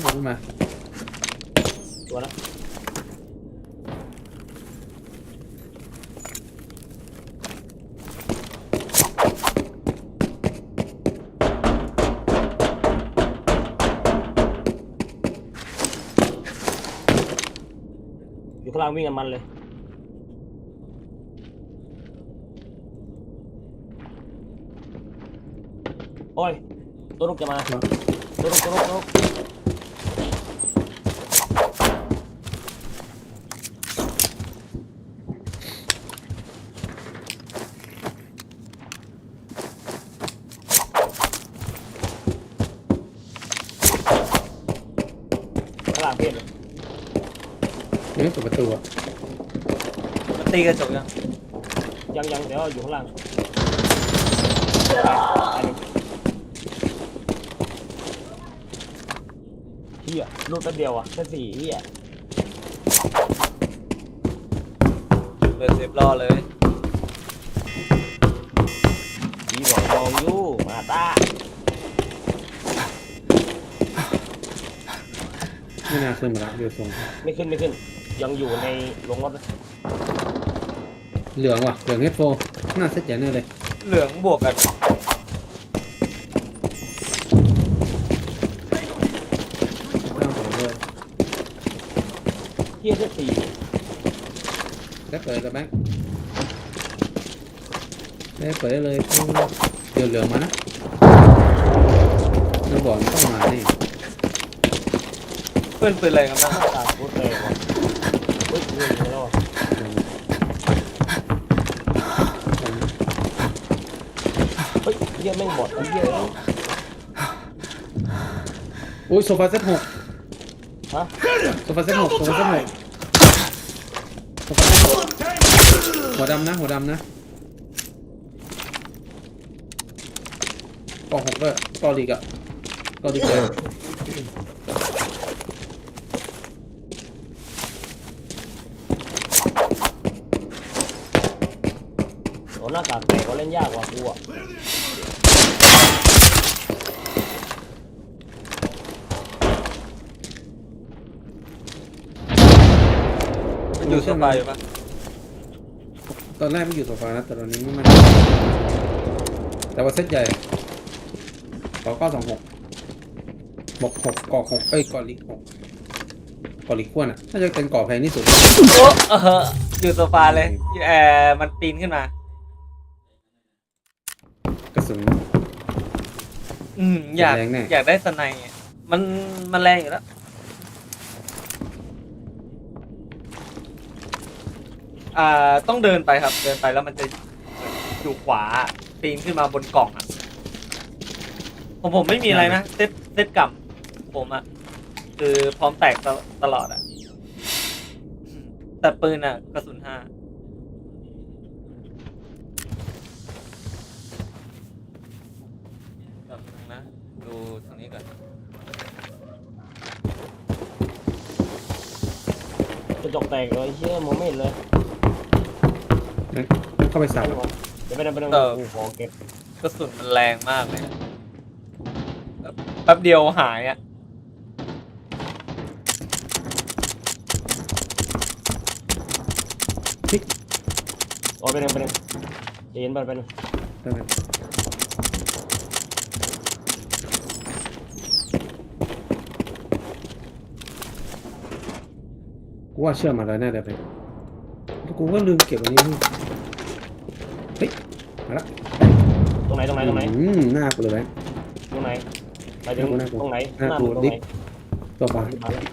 หมุนมาตัวละอยู่ข้างล่างวิ่งกันมันเลย โอ้ยตัวลูกจะมาตัวลูกตัวลูกตัวลูก ข้างล่างเพี้ยนเลย ยังไม่เปิดประตูอะมันตีกระจกยังยังยังเดี๋ยวอยู่ข้างล่างเฮียลูกแป๊บเดียวอะแค่สี่เฮียเปิดเซฟรอเลยผีบอกมองอยู่มาตาไม่น่าขึ้นมาละเดี๋ยวส่งไม่ขึ้นไม่ขึ้น ยังอยู่ในโรงรถนะเหลืองว่ะ เหลืองเฮดโฟน่าเซ็ตใหญ่แน่เลย เหลืองบวกกันตั้งหัวเลยเฮียแค่สี่แล้วเปิดกับแบงค์ได้เปิดได้เลยเดี๋ยวเหลืองมานะเราบอกมันต้องมานี่เพื่อนปืนอะไรกันบ้างหน้าตาโคตรแรงว่ะ เฮ้ยเรื่องนี้แล้วอะเฮ้ยเฮียแม่งบอดไอ้เฮียเอ้ยอุ้ยโซฟาเซ็ตหกฮะโซฟาเซ็ตหกโซฟาเซ็ตหกโซฟาเซ็ตหกหัวดำนะ หัวดำนะกล่องหกด้วยกอลีกอะกอลีกเลย หน้ากากแตกก็เล่นยากกว่ากูอะมันอยู่โซฟาอยู่ปะตอนแรกไม่อยู่โซฟานะแต่ตอนนี้ไม่มันแต่ว่าเซ็ตใหญ่กอเก้าสองหกบกหกกอหกเอ้ยกอลิกหกกอลิกขวนอะน่าจะเป็นกอแพงที่สุด โอ้เอออยู่โซฟาเลยแอร์มันปีนขึ้นมา กระสุน อืมอยากแรงแน่ อยากได้สไนด์อะมันมันแรงอยู่แล้ว อ่าต้องเดินไปครับ เดินไปแล้วมันจะอยู่ขวาปีนขึ้นมาบนกล่องอะผมผมไม่มีอะไรนะเซตเซตกลับผมอะคือพร้อมแตกตลตลอดอะอืมแต่ปืนอะกระสุนห้าแบบนึงนะ ดูทางนี้ก่อน กระจกแตกเลยเฮียมองไม่เห็นเลยงั้นงั้นเข้าไปสับเดี๋ยวไปเดินไปเดินเออกูขอเก็บกระสุนมันแรงมากเลยอะแบบแป๊บเดียวหายอะ โอ้ยไปเดินไปเดินเย็นไปไปเดินได้ไหม กูว่าเชื่อมาแล้วแน่เลยไปแล้วกูก็ลืมเก็บอันนี้นี่เฮ้ยมาละตรงไหนตรงไหนตรงไหนอืมหน้ากูเลยแบงค์ตรงไหนไปถึงหน้ากูตรงไหนหน้าหน้ากูมึงตรงดิไหนตัวปลามาแล้ว